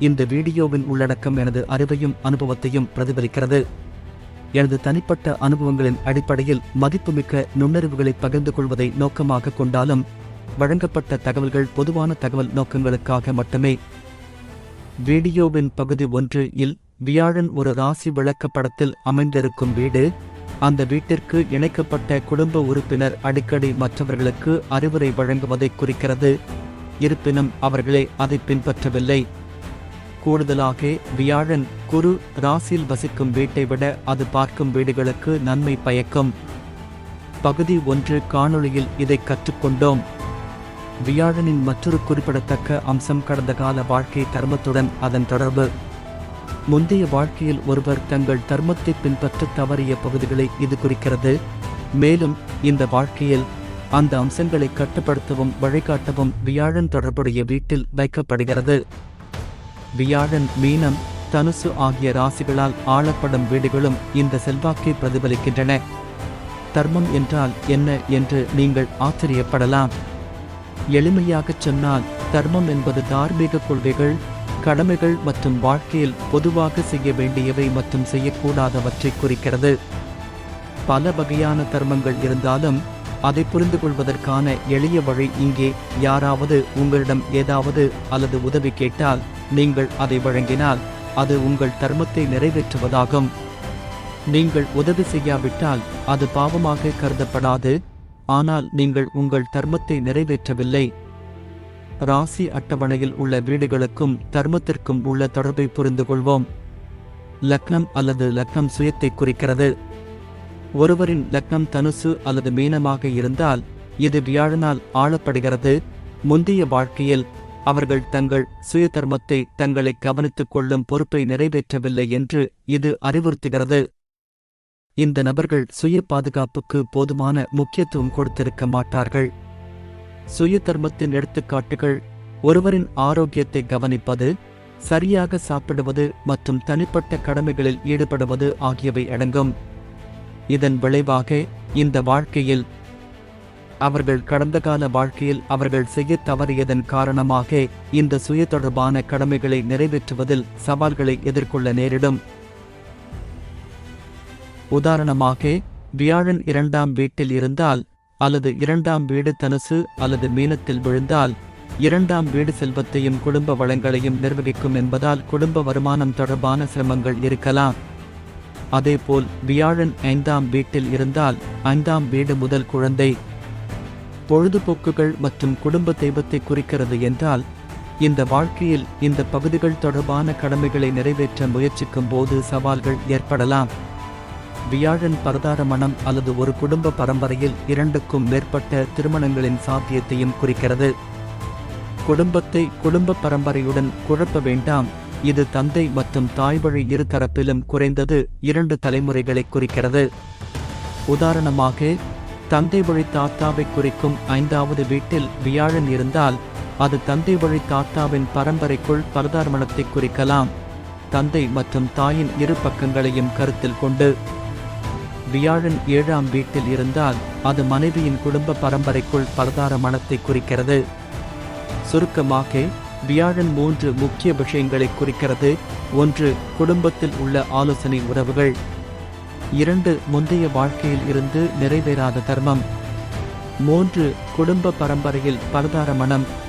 இந்த வீடியோவின் உள்ளடக்கம் எனது அறிவையும் அனுபவத்தையும் பிரதிபலிக்கிறது. எனது தனிப்பட்ட அனுபவங்களின் அடிப்படையில் மதிப்புமிக்க நுண்ணறிவுகளை பகிர்ந்து கொள்வதை நோக்கமாக கொண்டாலும் வழங்கப்பட்ட தகவல்கள் பொதுவான தகவல் நோக்கங்களுக்காக மட்டுமே. வீடியோவின் பகுதி ஒன்று இல் வியாழன் ஒரு ராசி விளக்கப்படத்தில் அமைந்திருக்கும் வீடு. அந்த வீட்டிற்கு இணைக்கப்பட்ட குடும்ப உறுப்பினர் அடிக்கடி மற்றவர்களுக்கு அறிவுரை வழங்குவதை குறிக்கிறது. இருப்பினும் அவர்களே அதை பின்பற்றவில்லை. கூடுதலாக வியாழன் குரு ராசியில் வசிக்கும் வீட்டை விட அது பார்க்கும் வீடுகளுக்கு நன்மை பயக்கும். பகுதி ஒன்று காணொளியில் இதை கற்றுக்கொண்டோம். வியாழனின் மற்றொரு குறிப்பிடத்தக்க அம்சம் கடந்த கால வாழ்க்கை தர்மத்துடன் அதன் தொடர்பு. முந்தைய வாழ்க்கையில் ஒருவர் தங்கள் தர்மத்தை பின்பற்ற தவறிய பகுதிகளை இது குறிக்கிறது. மேலும் இந்த வாழ்க்கையில் அந்த அம்சங்களை கட்டுப்படுத்தவும் வழிகாட்டவும் வியாழன் தொடர்புடைய வீட்டில் வைக்கப்படுகிறது. வியாழன் மீனம் தனுசு ஆகிய ராசிகளால் ஆளப்படும் வீடுகளும் இந்த செல்வாக்கை பிரதிபலிக்கின்றன. தர்மம் என்றால் என்ன என்று நீங்கள் ஆச்சரியப்படலாம். எளிமையாகச் சொன்னால் தர்மம் என்பது தார்மீக கொள்கைகள் கடமைகள் மற்றும் வாழ்க்கையில் பொதுவாக செய்ய வேண்டியவை மற்றும் செய்யக்கூடாதவற்றை குறிக்கிறது. பல வகையான தர்மங்கள் இருந்தாலும் அதை புரிந்து கொள்வதற்கான எளிய வழி இங்கே யாராவது உங்களிடம் ஏதாவது அல்லது உதவி கேட்டால் நீங்கள் அதை வழங்கினால் அது உங்கள் தர்மத்தை நிறைவேற்றுவதாகும். நீங்கள் உதவி செய்யாவிட்டால் அது பாவமாக கருதப்படாது ஆனால் நீங்கள் உங்கள் தர்மத்தை நிறைவேற்றவில்லை. ராசி அட்டவணையில் உள்ள வீடுகளுக்கும் தர்மத்திற்கும் உள்ள தொடர்பை புரிந்து கொள்வோம் லக்னம் அல்லது லக்னம் சுயத்தை குறிக்கிறது. ஒருவரின் லக்னம் தனுசு அல்லது மீனமாக இருந்தால் இது வியாழனால் ஆளப்படுகிறது. முந்தைய வாழ்க்கையில் அவர்கள் தங்கள் சுயதர்மத்தை தங்களை கவனித்துக் கொள்ளும் பொறுப்பை நிறைவேற்றவில்லை என்று இது அறிவுறுத்துகிறது. இந்த நபர்கள் சுய பாதுகாப்புக்கு போதுமான முக்கியத்துவம் கொடுத்திருக்க மாட்டார்கள். சுய தர்மத்தின் எடுத்துக்காட்டுகள் ஒருவரின் ஆரோக்கியத்தை கவனிப்பது சரியாக சாப்பிடுவது மற்றும் தனிப்பட்ட கடமைகளில் ஈடுபடுவது ஆகியவை அடங்கும். இதன் விளைவாக இந்த வாழ்க்கையில் அவர்கள் கடந்த கால வாழ்க்கையில் அவர்கள் செய்ய தவறியதன் காரணமாக இந்த சுய தொடர்பான கடமைகளை நிறைவேற்றுவதில் சவால்களை எதிர்கொள்ள நேரிடும். உதாரணமாக வியாழன் இரண்டாம் வீட்டில் இருந்தால் அல்லது இரண்டாம் வீடு தனுசு அல்லது மீனத்தில் விழுந்தால் இரண்டாம் வீடு செல்வத்தையும் குடும்ப வளங்களையும் நிர்வகிக்கும் என்பதால் குடும்ப வருமானம் தொடர்பான சிரமங்கள் இருக்கலாம். அதேபோல் வியாழன் ஐந்தாம் வீட்டில் இருந்தால் ஐந்தாம் வீடு முதல் குழந்தை பொழுதுபோக்குகள் மற்றும் குடும்ப தெய்வத்தை குறிக்கிறது என்றால் இந்த வாழ்க்கையில் இந்த பகுதிகள் தொடர்பான கடமைகளை நிறைவேற்ற முயற்சிக்கும் போது சவால்கள் ஏற்படலாம். வியாழன் பரதார மனம் அல்லது ஒரு குடும்ப பரம்பரையில் இரண்டுக்கும் மேற்பட்ட திருமணங்களின் சாத்தியத்தையும் குறிக்கிறது. குடும்பத்தை குடும்ப பரம்பரையுடன் குழப்ப வேண்டாம். இது தந்தை மற்றும் தாய் வழி இரு தரப்பிலும் குறைந்தது இரண்டு தலைமுறைகளை குறிக்கிறது. உதாரணமாக தந்தை வழி தாத்தாவை குறிக்கும் ஐந்தாவது வீட்டில் வியாழன் இருந்தால் அது தந்தை வழி தாத்தாவின் பரம்பரைக்குள் பரதார்மணத்தை குறிக்கலாம். தந்தை மற்றும் தாயின் இரு பக்கங்களையும் கருத்தில் கொண்டு வியாழன் ஏழாம் வீட்டில் இருந்தால் அது மனைவியின் குடும்ப பரம்பரைக்குள் பரதார மனத்தை குறிக்கிறது. சுருக்கமாக வியாழன் மூன்று முக்கிய விஷயங்களை குறிக்கிறது. ஒன்று குடும்பத்தில் உள்ள ஆலோசனை உறவுகள். இரண்டு முந்தைய வாழ்க்கையில் இருந்து நிறைவேறாத தர்மம். மூன்று குடும்ப பரம்பரையில் பரதார மனம்.